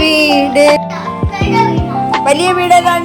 വീട്. വലിയ വീട് വീടേതാണ്.